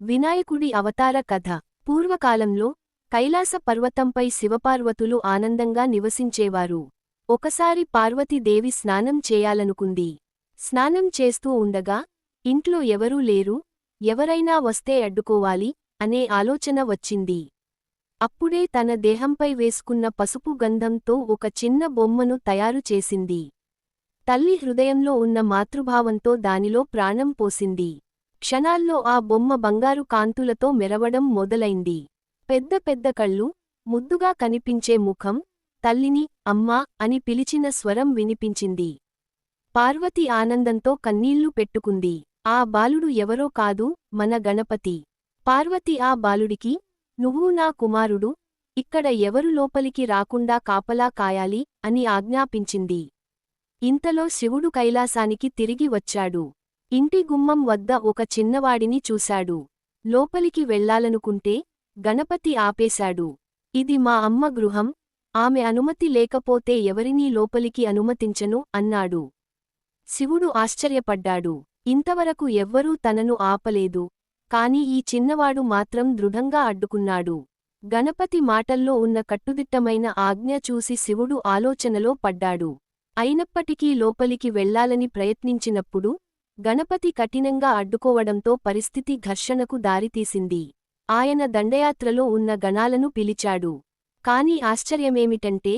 వినాయకుడి అవతార కథ. పూర్వకాలంలో కైలాస పర్వతంపై శివపార్వతులు ఆనందంగా నివసించేవారు. ఒకసారి పార్వతీదేవి స్నానం చేయాలనుకుంది. స్నానం చేస్తూ ఉండగా ఇంట్లో ఎవరూ లేరు ఎవరైనా వస్తే అడ్డుకోవాలి అనే ఆలోచన వచ్చింది. అప్పుడే తన దేహంపై వేసుకున్న పసుపు గంధంతో ఒక చిన్న బొమ్మను తయారు చేసింది. తల్లి హృదయంలో ఉన్న మాతృభావంతో దానిలో ప్రాణం పోసింది. క్షణాల్లో ఆ బొమ్మ బంగారు కాంతులతో మెరవడం మొదలైంది. పెద్ద పెద్ద కళ్ళు ముద్దుగా కనిపించే ముఖం తల్లిని అమ్మా అని పిలిచిన స్వరం వినిపించింది. పార్వతి ఆనందంతో కన్నీళ్ళు పెట్టుకుంది. ఆ బాలుడు ఎవరో కాదు మన గణపతి. పార్వతి ఆ బాలుడికి నువ్వు నా కుమారుడు ఇక్కడ ఎవరు లోపలికి రాకుండా కాపలా కాయాలి అని ఆజ్ఞాపించింది. ఇంతలో శివుడు కైలాసానికి తిరిగి వచ్చాడు. ఇంటి గుమ్మం వద్ద ఒక చిన్నవాడిని చూశాడు. లోపలికి వెళ్ళాలనుకుంటే గణపతి ఆపేశాడు. ఇది మా అమ్మ గృహం. ఆమె అనుమతి లేకపోతే ఎవరినీ లోపలికి అనుమతించను అన్నాడు. శివుడు ఆశ్చర్యపడ్డాడు. ఇంతవరకు ఎవ్వరూ తనను ఆపలేదు. కాని ఈ చిన్నవాడు మాత్రం దృఢంగా అడ్డుకున్నాడు. గణపతి మాటల్లో ఉన్న కట్టుదిట్టమైన ఆజ్ఞ చూసి శివుడు ఆలోచనలో పడ్డాడు. అయినప్పటికీ లోపలికి వెళ్ళాలని ప్రయత్నించినప్పుడు గణపతి కఠినంగా అడ్డుకోవడంతో పరిస్థితి ఘర్షణకు దారితీసింది. ఆయన దండయాత్రలో ఉన్న గణాలను పిలిచాడు. కాని ఆశ్చర్యమేమిటంటే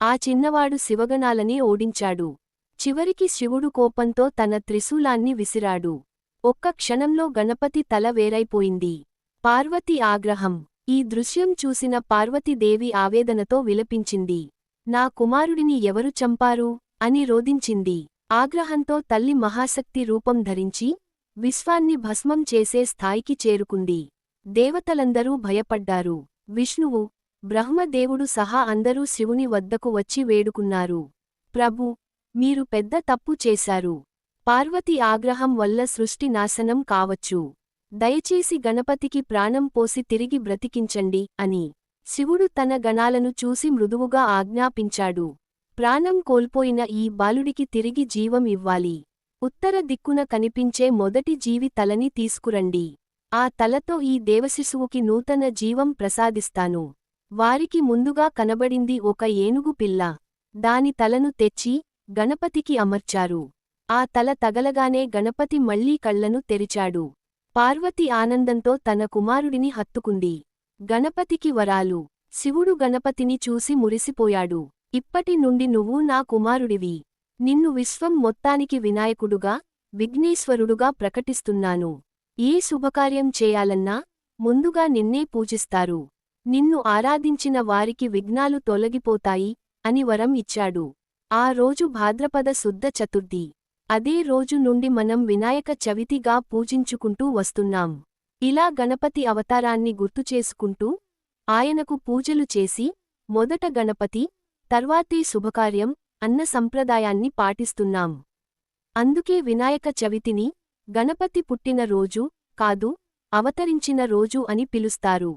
ఆ చిన్నవాడు శివగణాలనే ఓడించాడు. చివరికి శివుడు కోపంతో తన త్రిశూలాన్ని విసిరాడు. ఒక్క క్షణంలో గణపతి తల వేరైపోయింది. పార్వతి ఆగ్రహం. ఈ దృశ్యం చూసిన పార్వతీదేవి ఆవేదనతో విలపించింది. నా కుమారుడిని ఎవరు చంపారు? అని రోదించింది ఆగ్రహంతో తల్లి మహాశక్తి రూపం ధరించి విశ్వాన్ని భస్మం చేసే స్థాయికి చేరుకుంది. దేవతలందరూ భయపడ్డారు. విష్ణువు బ్రహ్మదేవుడు సహా అందరూ శివుని వద్దకు వచ్చి వేడుకున్నారు. ప్రభు మీరు పెద్ద తప్పు చేశారు. పార్వతి ఆగ్రహం వల్ల సృష్టి నాశనం కావచ్చు. దయచేసి గణపతికి ప్రాణం పోసి తిరిగి బ్రతికించండి అని శివుడు తన గణాలను చూసి మృదువుగా ఆజ్ఞాపించాడు. ప్రాణం కోల్పోయిన ఈ బాలుడికి తిరిగి జీవం ఇవ్వాలి. ఉత్తర దిక్కున కనిపించే మొదటి జీవి తలని తీసుకురండి. ఆ తలతో ఈ దేవశిశువుకి నూతన జీవం ప్రసాదిస్తాను. వారికి ముందుగా కనబడింది ఒక ఏనుగు పిల్ల. దాని తలను తెచ్చి గణపతికి అమర్చారు. ఆ తల తగలగానే గణపతి మళ్ళీ కళ్ళను తెరిచాడు. పార్వతి ఆనందంతో తన కుమారుడిని హత్తుకుంది. గణపతికి వరాలు. శివుడు గణపతిని చూసి మురిసిపోయాడు. ఇప్పటి నుండి నువ్వు నా కుమారుడివి. నిన్ను విశ్వం మొత్తానికి వినాయకుడుగా విఘ్నేశ్వరుడుగా ప్రకటిస్తున్నాను. ఏ శుభకార్యం చేయాలన్నా ముందుగా నిన్నే పూజిస్తారు. నిన్ను ఆరాధించిన వారికి విఘ్నాలు తొలగిపోతాయి అని వరం ఇచ్చాడు. ఆ రోజు భాద్రపద శుద్ధ చతుర్థి. అదే రోజు నుండి మనం వినాయక చవితిగా పూజించుకుంటూ వస్తున్నాం. ఇలా గణపతి అవతారాన్ని గుర్తుచేసుకుంటూ ఆయనకు పూజలు చేసి మొదట గణపతి తర్వాతి శుభకార్యం అన్న సంప్రదాయాన్ని పాటిస్తున్నాం. అందుకే వినాయక చవితిని గణపతి పుట్టిన రోజు కాదు అవతరించిన రోజు అని పిలుస్తారు.